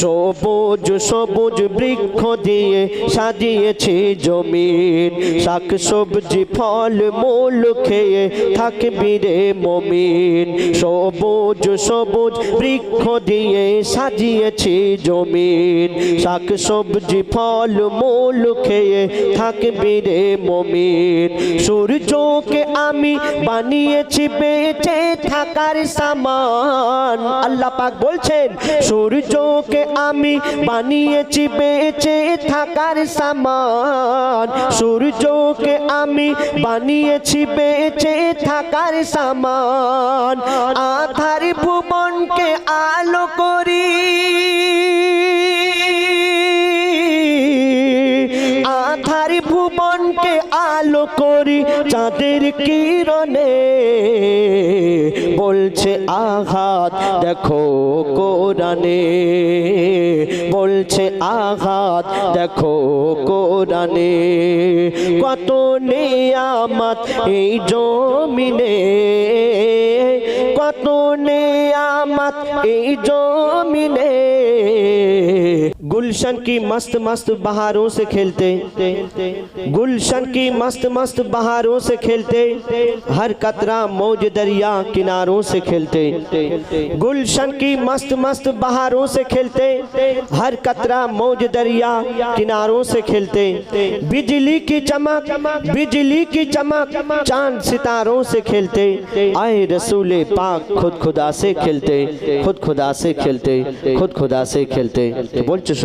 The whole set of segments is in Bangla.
সবুজ সবুজ বৃক্ষ দিয়ে সাজিয়েছি জমিন। শাক, সবজি, ফল, মূল খেয়ে থাকবি রে মমিন। সবুজ সবুজ বৃক্ষ দিয়ে সাজিয়েছি জমিন। শাক, সবজি, ফল, মূল খেয়ে থাকবি রে মমিন। সূর্যকে আমি বানিয়েছি, বেঁচে থাকার সামান। আল্লাহ পাক বলছেন, সূর্যকে আমি বানিয়েছি বেঁচে থাকার সামান। সূর্যকে আমি বানিয়েছি বেঁচে থাকার সামান। আধার ভুবনকে আলো করি চাঁদের কিরণে। বলছে, আঘাত দেখো কোরআনে। বলছে, আঘাত দেখো কোরআনে। কত নেয়ামত এই জমিনে। কত নেয়ামত এই জমিনে। गुलशन की मस्त मस्त बहारों से खेलते। गुलशन की मस्त मस्त बहारों से खेलते। हर कतरा मौज दरिया किनारों से खेलते। गुलशन की मस्त मस्त बहारों से खेलते। हर कतरा मौज दरिया किनारों से खेलते। बिजली की चमक, बिजली की चमक चाँद सितारों से खेलते। आए रसूल पाक खुद खुदा से खेलते। खुद खुदा से खेलते। खुद खुदा से खेलते। तो बोल चुस।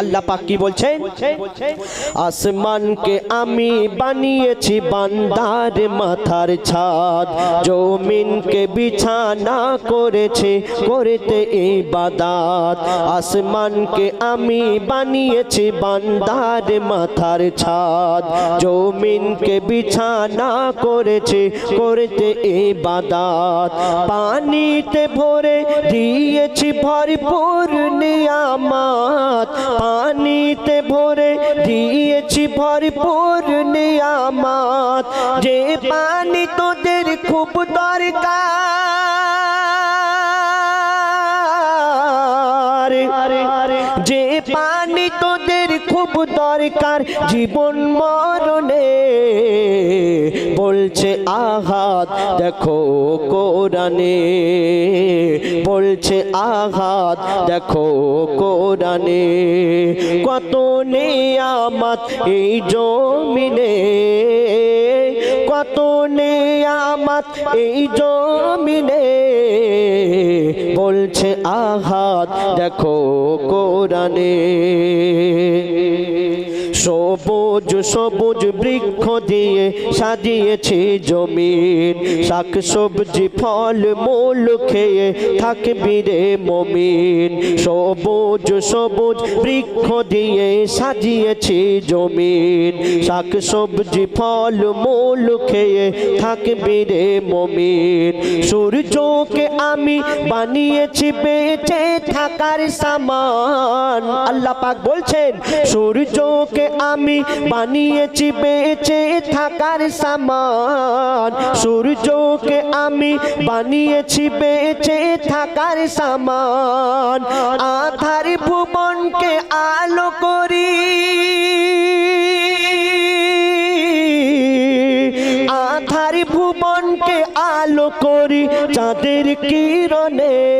আল্লাহ পাক কি বলছেন? আসমানকে আমি বানিয়েছি বান্দার মাথার ছাদ জমিনকে বিছানা করেছে করতে ইবাদাত। আসমানকে আমি বানিয়েছি বান্দার মাথার ছাদ জমিনকে বিছানা করেছে করতে ইবাদাত। পানিতে ভরে দিয়েছি ভরপুর নিয়ামত পানিতে ভরে দিয়েছি ভরপুর নিয়ামাত। যে পানি তোদের খুব দরকার। যে পানি তোদের খুব দরকার জীবন মরণে। বলছে আঘাত দেখো কোরআনে। বলছে আঘাত দেখো কোরআনে। কত নেয়ামত এই জমিনে। কত নেয়ামত এই জমিনে। বলছে আঘাত দেখো কোরআনে। So সবুজ সবুজ বৃক্ষ দিয়ে সাজিয়েছি জমিন। শাক, সবজি, ফল, মূল খেয়ে থাকবি রে মমিন। সবুজ সবুজ বৃক্ষ দিয়ে সাজিয়েছি জমিন। শাক, সবজি, ফল, মূল খেয়ে থাকবি রে মমিন। সূর্যকে আমি বানিয়েছি, বেঁচে থাকার সামান। আল্লাহ পাক বলছেন, সূর্যকে আমি বানিয়েছি, বেঁচে থাকার সামান। সূর্যকে আমি বানিয়েছি, বেঁচে থাকার সামান। আধার ভুবনকে আলো করি। আধার ভুবন ভুবনকে আলো করি, চাঁদের কিরণে।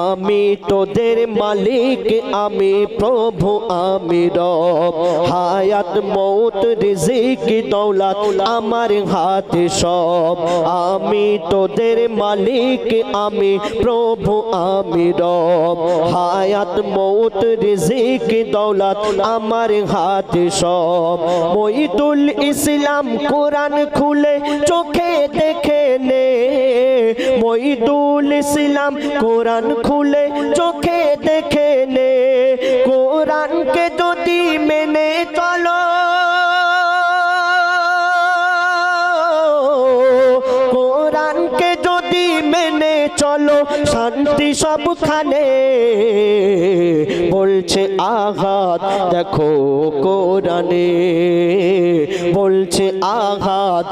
আমি তোদের মালিক, আমি প্রভু, আমি রব। হায়াত মৌত রিজিক, দৌলত আমার হাতে সব। আমি তোদের মালিক, আমি প্রভু, আমি রব। হায়াত মৌত রিজিক, দৌলত আমার হাতে সব। মইদুল ইসলাম কোরআন খুলে চোখে দেখে মইদুল ইসলাম কোরআন খুলে চোখে দেখে নে। কোরআনকে যদি মেনে চলো, কোরআনকে যদি মেনে চলো, শান্তি সবখানে। বলছে, আঘাত দেখো কোরআনে। বলছে, আঘাত